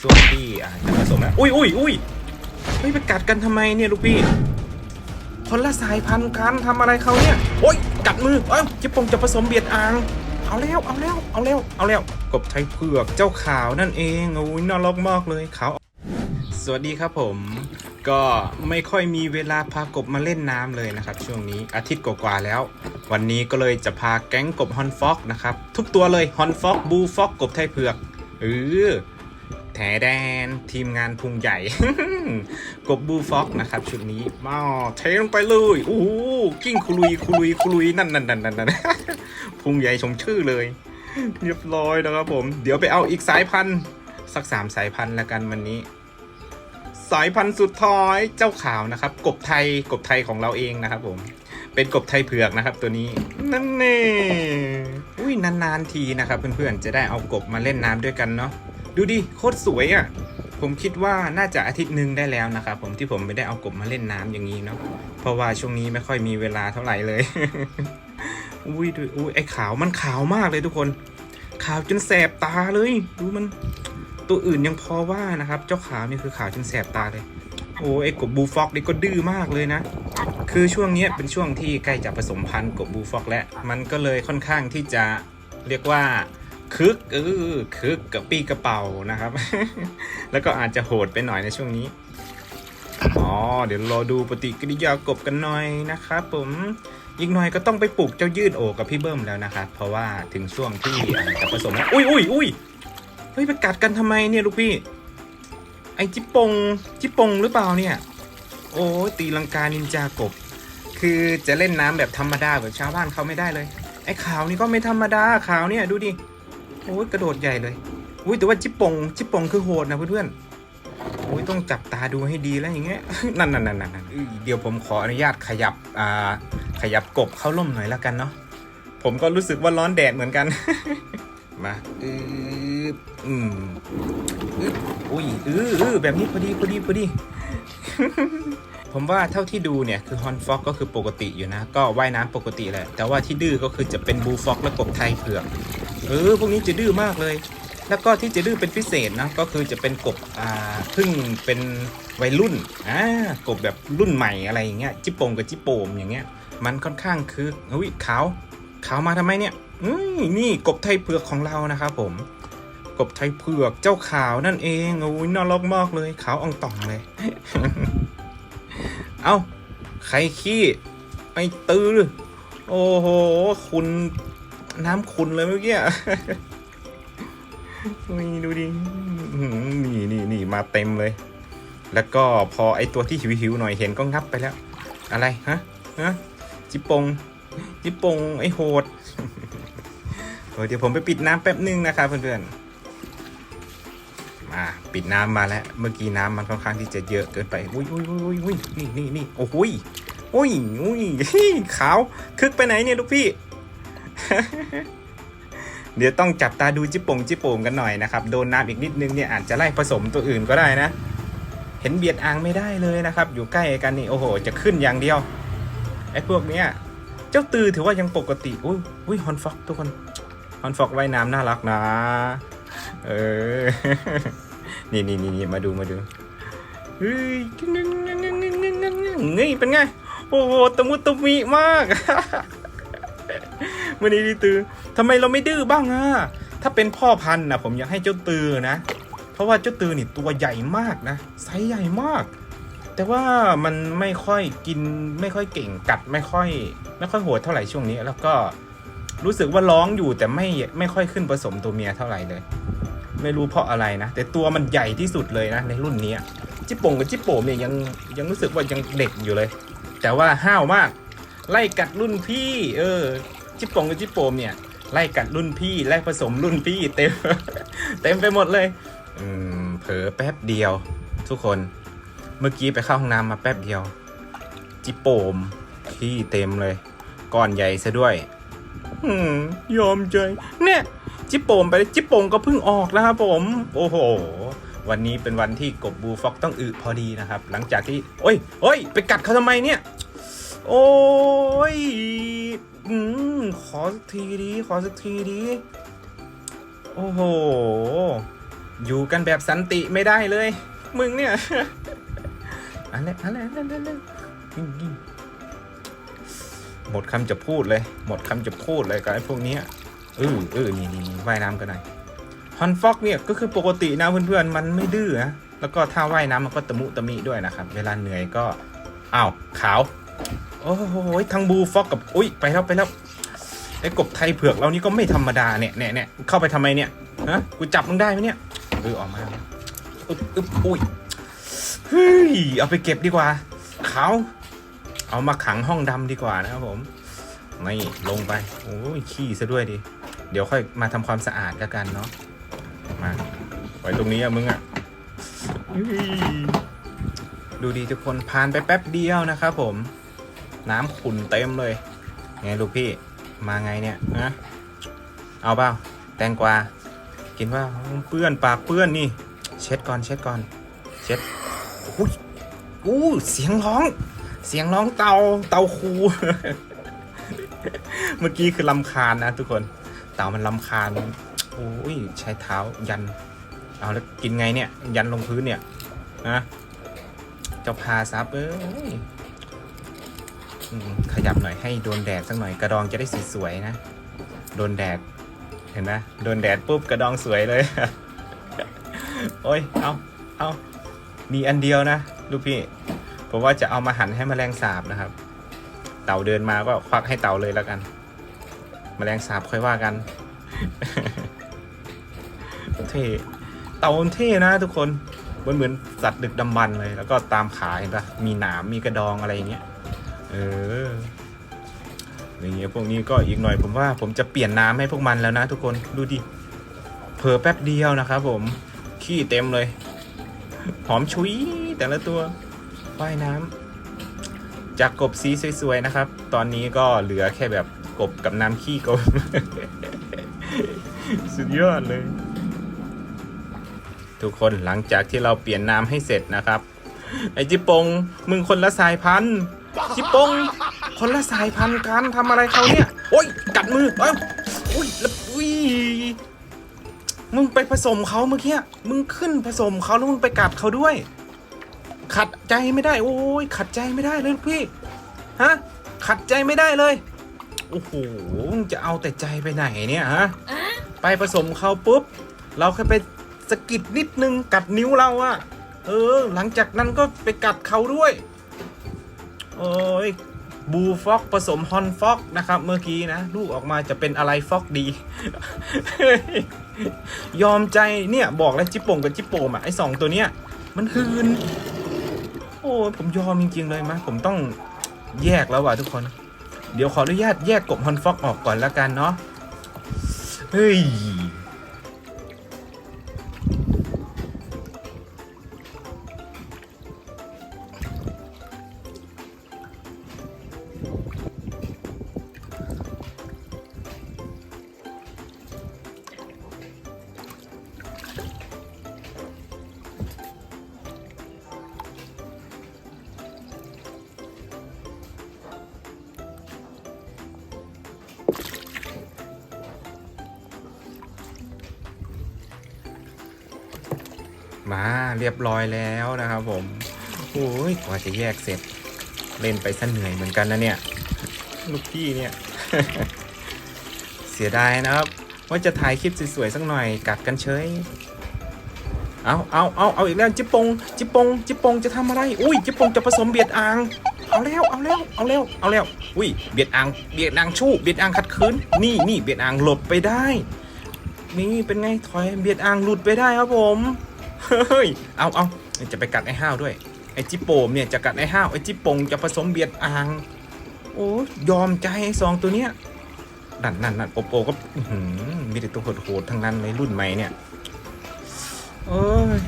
ช่วงที่อ่าจะผสมแล้วอุ้ยอุ้ยอุ้ยเฮ้ยไปกัดกันทำไมเนี่ยลูกพี่คนละสายพันธุ์กันทำอะไรเขาเนี่ยโอ้ยกัดมือเอ้าจิปงจะผสมเบียดอ่างเอาแล้วเอาแล้วเอาแล้วเอาแล้วกบไทยเผือกเจ้าขาวนั่นเองโอ้ยน่ารักมากเลยขาวสวัสดีครับผม ก็ไม่ค่อยมีเวลาพากบมาเล่นน้ำเลยนะครับ ช่วงนี้อาทิตย์กว่าๆแล้ว วันนี้ก็เลยจะพาแก๊งกบฮอนฟอกนะครับ ทุกตัวเลยฮอนฟอกบูฟอกกบไทยเผือกเออ แถแดนทีมงานพุงใหญ่ กบบูฟ็อกนะครับ ชุดนี้มาเทลงไปเลยโอ้โหกิ้งคุลุยคุลุยคุลุยนั่นนั่นนั่นนั่นพุงใหญ่ชมชื่อเลย เรียบร้อยนะครับผม เดี๋ยวไปเอาอีกสายพันธุ์สักสามสายพันธุ์ละกันวันนี้ สายพันธุ์สุดท้ายเจ้าขาวนะครับ กบไทยกบไทยของเราเองนะครับผมเป็นกบไทยเผือกนะครับตัวนี้นั่นเน่อุ้ยนานๆทีนะครับ เพื่อนๆจะได้เอากบมาเล่นน้ำด้วยกันเนาะ ดูดิโคตรสวยอะ่ะ ผมคิดว่าน่าจะอาทิตย์หนึ่งได้แล้วนะครับผมที่ผมไม่ได้เอากบมาเล่นน้ำอย่างนี้เนาะเพราะว่าช่วงนี้ไม่ค่อยมีเวลาเท่าไหร่เลย อุ้ยดูอุ้ยไอ้ขาวมันขาวมากเลยทุกคน ขาวจนแสบตาเลย ดูมัน ตัวอื่นยังพอว่านะครับ เจ้าขาวนี่คือขาวจนแสบตาเลย โอ้ไอ้กบบูฟอกนี่ก็ดื้อมากเลยนะคือช่วงนี้เป็นช่วงที่ใกล้จะผสมพันธุ์กบบูฟอกแล้วมันก็เลยค่อนข้างที่จะเรียกว่า คึกเออคึกกับปีกระเป๋านะครับ แล้วก็อาจจะโหดไปหน่อยในช่วงนี้อ๋อเดี๋ยวรอดูปฏิกิริยากบกันหน่อยนะครับผมอีกหน่อยก็ต้องไปปลูกเจ้ายืดโอกับพี่เบิ้มแล้วนะครับ เพราะว่าถึงช่วงที่จะผสมแล้วอุ้ยอุ้ยอุ้ยเฮ้ยไปกัดกันทำไมเนี่ยลูกพี่ ไอจิปงจิปงหรือเปล่าเนี่ย โอ้ตีลังกานินจากบ คือจะเล่นน้ำแบบธรรมดาแบบชาวบ้านเขาไม่ได้เลย ไอขาวนี่ก็ไม่ธรรมดาขาวเนี่ยดูดิ โอ้ยกระโดดใหญ่เลยอุ้ยแต่ว่าจิปปงจิปปงคือโหดนะเพื่อนๆโอ้ยต้องจับตาดูให้ดีแล้วอย่างเงี้ยนั่นนั่นนั่นนั่นเดี๋ยวผมขออนุญาตขยับอ่าขยับกบเข้าร่มหน่อยแล้วกันเนาะผมก็รู้สึกว่าร้อนแดดเหมือนกัน มาอืออืมอุ้ยอืออือแบบนี้พอดีพอดีพอดีผมว่าเท่าที่ดูเนี่ยคือฮอนฟ็อกก็คือปกติอยู่นะ ก็ว่ายน้ำปกติแหละ แต่ว่าที่ดื้อก็คือจะเป็นบูฟ็อกและกบไทยเผือก เออพวกนี้จะดื้อมากเลย แล้วก็ที่จะดื้อเป็นพิเศษนะก็คือจะเป็นกบอ่าเพิ่งเป็นวัยรุ่นอ่ากบแบบรุ่นใหม่อะไรอย่างเงี้ยจิปโปงกับจิปโปมอย่างเงี้ย มันค่อนข้างคืออุ้ยขาวขาวมาทำไมเนี่ยอืมนี่กบไทยเผือกของเรานะครับผม กบไทยเผือกเจ้าขาวนั่นเองโอ้ยน่ารักมากเลยขาวอ่องต่องเลย เอ้าใครขี้ไม่ตื้อโอ้โห คุณ น้ำคุณเลยเมื่อกี้นี่ดูดินี่นี่นี่มาเต็มเลย แล้วก็พอไอตัวที่หิวหิวหน่อยเห็นก็งับไปแล้ว อะไรฮะฮะจิปงจิปงไอโหดเดี๋ยวผมไปปิดน้ำแป๊บนึงนะครับเพื่อนๆ มาปิดน้ำมาแล้ว เมื่อกี้น้ำมันค่อนข้างที่จะเยอะเกินไปอุ้ยอุ้ยอุ้ยอุ้ยนี่นี่นี่โอ้ยอุ้ยอุ้ยขาวคึกไปไหนเนี่ยลูกพี่ เดี๋ยวต้องจับตาดูจิปโปงจิปโป่งกันหน่อยนะครับ โดนน้ำอีกนิดนึงเนี่ยอาจจะไล่ผสมตัวอื่นก็ได้นะ เห็นเบียดอ่างไม่ได้เลยนะครับ อยู่ใกล้กันนี่โอ้โห จะขึ้นอย่างเดียวไอ้พวกเนี้ยเจ้าตือถือว่ายังปกติอุ้ยอุ้ยฮอนฟอกทุกคนฮอนฟอกว่ายน้ำน่ารักนะ เออ นี่นี่นี่นี่มาดูมาดูเฮ้ยนี่เป็นไง โอ้โหตะมุตะมิมาก วันนี้ตือทำไมเราไม่ดื้อบ้างอะถ้าเป็นพ่อพันธุ์นะผมอยากให้เจ้าตือนะ เพราะว่าเจ้าตือนี่ตัวใหญ่มากนะไซส์ใหญ่มาก แต่ว่ามันไม่ค่อยกินไม่ค่อยเก่งกัดไม่ค่อย ไม่ค่อยโหดเท่าไหร่ช่วงนี้ แล้วก็รู้สึกว่าร้องอยู่แต่ไม่ไม่ค่อยขึ้นผสมตัวเมียเท่าไหร่เลย ไม่รู้เพราะอะไรนะ แต่ตัวมันใหญ่ที่สุดเลยนะในรุ่นนี้จิปโป่งกับจิปโป่มเนี่ยยังยังรู้สึกว่ายังเด็กอยู่เลย แต่ว่าห้าวมาก ไล่กัดรุ่นพี่ เออ จิปโป่งกับจิปโปมเนี่ยไล่กัดรุ่นพี่ไล่ผสมรุ่นพี่เต็มเต็มไปหมดเลยอืมเผลอแป๊บเดียว ทุกคนเมื่อกี้ไปเข้าห้องน้ำมาแป๊บเดียว จิปโปมขี้เต็มเลยก้อนใหญ่ซะด้วยอืมยอมใจเนี่ย จิปโปมไปจิปโป่งก็เพิ่งออกนะครับผม โอ้โห วันนี้เป็นวันที่กบบูฟ็อกต้องอึพอดีนะครับ หลังจากที่ โอ้ยโอ้ยไปกัดเขาทำไมเนี่ย โอ้ย สักทีดีขอสักทีดีโอ้โห อยู่กันแบบสันติไม่ได้เลย มึงเนี่ยอะไรอะไรอะไรอะไรยิงยิงหมดคำจะพูดเลย หมดคำจะพูดเลยกับไอ้พวกนี้เออเออนี่นี่นี่ว่ายน้ำกันหน่อยฮอนฟอกเนี่ยก็คือปกตินะเพื่อนๆ มันไม่ดื้อนะแล้วก็ถ้าว่ายน้ำมันก็ตะมุตะมิด้วยนะครับ เวลาเหนื่อยก็อ้าวขาว โอ้โหทั้งบูฟอกกับ อุ้ยไปแล้วไปแล้ว ไอ้กบไทยเผือกเรานี่ก็ไม่ธรรมดาเนี่ยเนี่ยเนี่ยเข้าไปทำไมเนี่ยฮะกูจับมึงได้ไหมเนี่ยเออออกมาอึบอึ๊บอุ้ยเฮ้ยเอาไปเก็บดีกว่าเขาเอามาขังห้องดำดีกว่านะครับผมนี่ลงไปโอ้ยขี้ซะด้วยดิเดี๋ยวค่อยมาทำความสะอาดแล้วกันเนาะมาไว้ตรงนี้อะมึงอะดูดีทุกคนผ่านไปแป๊บเดียวนะครับผม น้ำขุ่นเต็มเลยไงลูกพี่ มาไงเนี่ยฮะเอาเปล่าแตงกวา กินว่าเปื้อนปากเปื้อนนี่ เช็ดก่อนเช็ดก่อน เช็ดอุ้ยอู้เสียงร้อง เสียงร้องเตาเตาคู เมื่อกี้คือลำคาญนะทุกคน เต่ามันลำคาญโอ้ยใช้เท้ายัน เอาแล้วกินไงเนี่ย ยันลงพื้นเนี่ยนะจ้าพาซับเอ้ย ขยับหน่อยให้โดนแดดสักหน่อยกระดองจะได้สวยๆนะ โดนแดด เห็นไหมโดนแดดปุ๊บกระดองสวยเลย โอ้ย เอาเอามีอันเดียวนะลูกพี่ ผมว่าจะเอามาหั่นให้แมลงสาบนะครับ เต่าเดินมาก็ควักให้เต่าเลยแล้วกันแมลงสาบค่อยว่ากัน เท่เต่าเท่นะทุกคนมันเหมือนสัตว์ดึกดำบรรเลย แล้วก็ตามขาเห็นปะมีหนามมีกระดองอะไรอย่างเงี้ย อออย่างเงี้ยพวกนี้ก็อีกหน่อยผมว่าผมจะเปลี่ยนน้ำให้พวกมันแล้วนะทุกคนดูดิเผลอแป๊บเดียวนะครับผมขี้เต็มเลย หอมชุยแต่ละตัวว่ายน้ำจากกบสีสวยๆนะครับ ตอนนี้ก็เหลือแค่แบบกบกับน้ำขี้กบ สุดยอดเลย ทุกคนหลังจากที่เราเปลี่ยนน้ำให้เสร็จนะครับ ไอจิปงมึงคนละสายพันธุ์ จิปงคนละสายพันธุ์กันทำอะไรเขาเนี่ย โอ้ยกัดมือเอ้ยอุ้ยแล้วอุ้ยมึงไปผสมเขาเมื่อกี้มึงขึ้นผสมเขาแล้วมึงไปกัดเขาด้วย ขัดใจไม่ได้ โอ้ยขัดใจไม่ได้เลยลูกพี่ฮะขัดใจไม่ได้เลยโอ้โหมึงจะเอาแต่ใจไปไหนเนี่ยฮะไปผสมเขาปุ๊บ เราแค่ไปสะกิดนิดนึงกัดนิ้วเราอะเออ หลังจากนั้นก็ไปกัดเขาด้วย โอ้ยบูฟ็อกผสมฮอนฟ็อกนะครับ เมื่อกี้นะ ลูกออกมาจะเป็นอะไรฟ็อกดี ยอมใจเนี่ยบอกแล้วจิปโป่งกับจิปโปมอะไอสองตัวเนี้ยมันฮืน โอ้ยผมยอมจริงๆเลยมะผมต้องแยกแล้วว่ะทุกคน เดี๋ยวขออนุญาตแยกกบฮอนฟ็อกออกก่อนแล้วกันเนาะเฮ้ย มาเรียบร้อยแล้วนะครับผมโอ้ยกว่าจะแยกเสร็จเล่นไปซะเหนื่อยเหมือนกันนะเนี่ยลูกพี่เนี่ย เสียดายนะครับ ว่าจะถ่ายคลิปสวยๆสักหน่อยกัดกันเฉยเอาเอาเอาเอาอีกแล้วจิปปงจิปปงจิปปงจะทำอะไร อุ้ยจิปปงจะผสมเบียดอ่างเอาแล้วเอาแล้วเอาแล้วเอาแล้ว อุ้ยเบียดอ่างเบียดอ่างชู้เบียดอ่างขัดขืนนี่นี่เบียดอ่างหลบไปได้ นี่เป็นไงถอยเบียดอ่างหลุดไปได้ครับผม เฮ้ย เอาเอาจะไปกัดไอ้ห้าวด้วย ไอ้จิโปมเนี่ยจะกัดไอ้ห้าว ไอ้จิปงจะผสมเบียดอ่าง โอ้ยอมใจไอ้สองตัวเนี้ยนั่นนั่นนั่นโอโปก็มีแต่ตัวโหดๆทั้งนั้นในรุ่นใหม่เนี่ย เอ้ย